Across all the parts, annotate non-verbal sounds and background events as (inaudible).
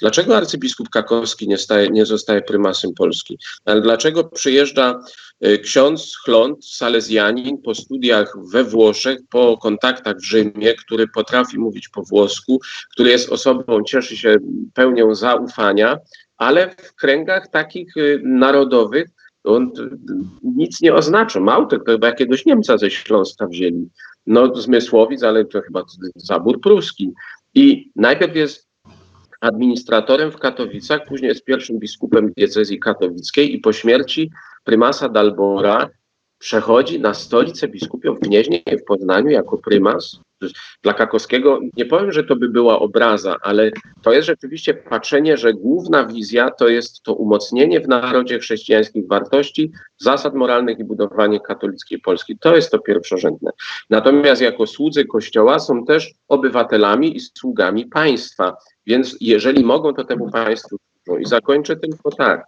Dlaczego arcybiskup Kakowski nie, staje, nie zostaje prymasem Polski? Ale dlaczego przyjeżdża y, ksiądz Chląd, salezjanin, po studiach we Włoszech, po kontaktach w Rzymie, który potrafi mówić po włosku, który jest osobą, cieszy się pełnią zaufania, ale w kręgach takich y, narodowych on y, nic nie oznacza. Mało tego, chyba jakiegoś Niemca ze Śląska wzięli. No, Zmysłowic, ale to chyba zabór pruski. I najpierw jest administratorem w Katowicach, później jest pierwszym biskupem diecezji katowickiej i po śmierci prymasa Dalbora przechodzi na stolicę biskupią w Gnieźnie w Poznaniu jako prymas. Dla Kakowskiego nie powiem, że to by była obraza, ale to jest rzeczywiście patrzenie, że główna wizja to jest to umocnienie w narodzie chrześcijańskich wartości, zasad moralnych i budowanie katolickiej Polski. To jest to pierwszorzędne. Natomiast jako słudzy Kościoła są też obywatelami i sługami państwa. Więc jeżeli mogą, to temu państwu i zakończę tylko tak.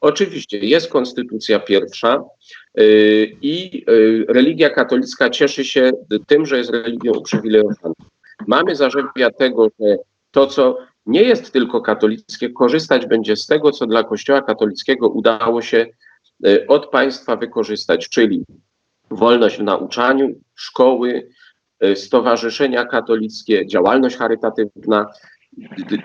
Oczywiście jest konstytucja pierwsza yy, i yy, religia katolicka cieszy się tym, że jest religią uprzywilejowaną. Mamy zarzewia tego, że to, co nie jest tylko katolickie, korzystać będzie z tego, co dla Kościoła katolickiego udało się yy, od państwa wykorzystać, czyli wolność w nauczaniu, szkoły, stowarzyszenia katolickie, działalność charytatywna,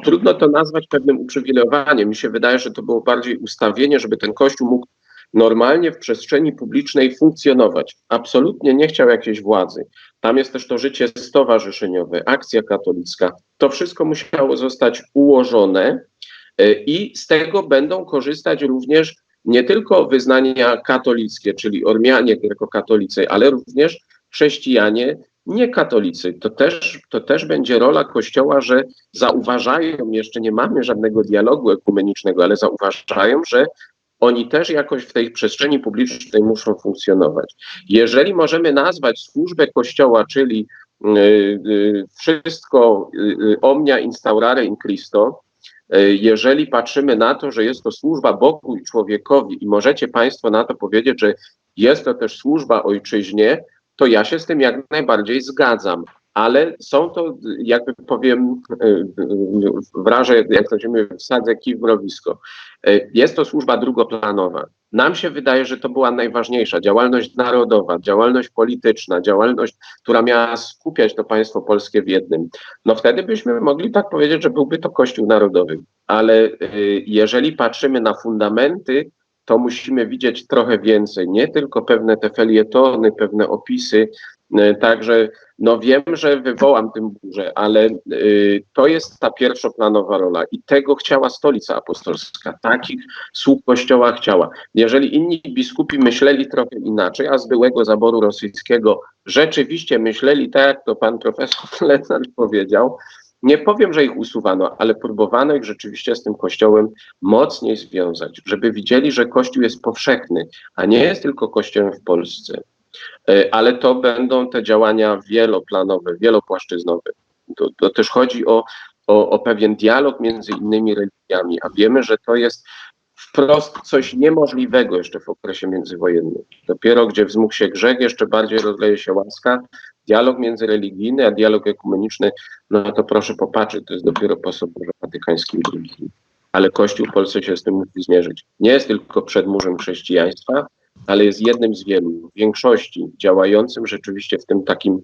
Trudno to nazwać pewnym uprzywilejowaniem. Mi się wydaje, że to było bardziej ustawienie, żeby ten kościół mógł normalnie w przestrzeni publicznej funkcjonować. Absolutnie nie chciał jakiejś władzy. Tam jest też to życie stowarzyszeniowe, akcja katolicka. To wszystko musiało zostać ułożone e, i z tego będą korzystać również nie tylko wyznania katolickie, czyli Ormianie grekokatolicy, ale również chrześcijanie nie katolicy. To też, to też będzie rola Kościoła, że zauważają, jeszcze nie mamy żadnego dialogu ekumenicznego, ale zauważają, że oni też jakoś w tej przestrzeni publicznej muszą funkcjonować. Jeżeli możemy nazwać służbę Kościoła, czyli y, y, wszystko y, omnia instaurare in Christo, jeżeli patrzymy na to, że jest to służba Bogu i człowiekowi i możecie Państwo na to powiedzieć, że jest to też służba ojczyźnie, to ja się z tym jak najbardziej zgadzam. Ale są to, jakby powiem, y, y, wrażę, jak to się mówi, wsadzę kij w mrowisko. Y, jest to służba drugoplanowa. Nam się wydaje, że to była najważniejsza działalność narodowa, działalność polityczna, działalność, która miała skupiać to państwo polskie w jednym. No wtedy byśmy mogli tak powiedzieć, że byłby to Kościół Narodowy. Ale jeżeli patrzymy na fundamenty, to musimy widzieć trochę więcej, nie tylko pewne te felietony, pewne opisy. E, także no wiem, że wywołam tym burzę, ale y, to jest ta pierwszoplanowa rola i tego chciała Stolica Apostolska, takich sług Kościoła chciała. Jeżeli inni biskupi myśleli trochę inaczej, a z byłego zaboru rosyjskiego rzeczywiście myśleli tak, jak to pan profesor (laughs) Lenarz powiedział, nie powiem, że ich usuwano, ale próbowano ich rzeczywiście z tym kościołem mocniej związać, żeby widzieli, że kościół jest powszechny, a nie jest tylko kościołem w Polsce. E, ale to będą te działania wieloplanowe, wielopłaszczyznowe. To, to też chodzi o, o, o pewien dialog między innymi religiami, a wiemy, że to jest wprost coś niemożliwego jeszcze w okresie międzywojennym. Dopiero gdzie wzmógł się grzech, jeszcze bardziej rozleje się łaska, dialog międzyreligijny, a dialog ekumeniczny, no to proszę popatrzeć, to jest dopiero po Soborze Watykańskim II. Ale Kościół w Polsce się z tym musi zmierzyć. Nie jest tylko przedmurzem chrześcijaństwa, ale jest jednym z wielu, większości działającym rzeczywiście w tym takim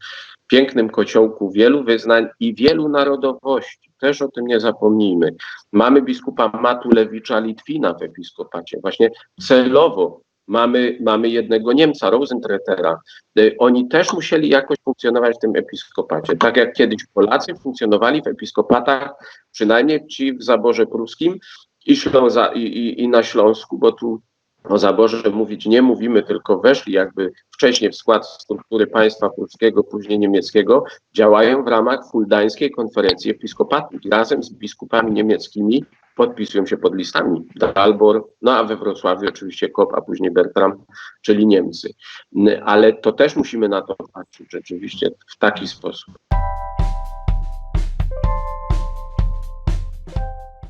pięknym kociołku wielu wyznań i wielu narodowości. Też o tym nie zapomnijmy. Mamy biskupa Matulewicza Litwina w episkopacie. Właśnie celowo mamy, mamy jednego Niemca, Rosentretera. Y, oni też musieli jakoś funkcjonować w tym episkopacie. Tak jak kiedyś Polacy funkcjonowali w episkopatach, przynajmniej ci w zaborze pruskim i, Śląza, i, i, i na Śląsku, bo tu o zaborze mówić nie mówimy, tylko weszli jakby wcześniej w skład struktury państwa pruskiego, później niemieckiego, działają w ramach fuldańskiej konferencji episkopatu razem z biskupami niemieckimi podpisują się pod listami. Dalbor, no a we Wrocławiu oczywiście Kop, a później Bertram, czyli Niemcy. Ale to też musimy na to patrzeć rzeczywiście w taki sposób.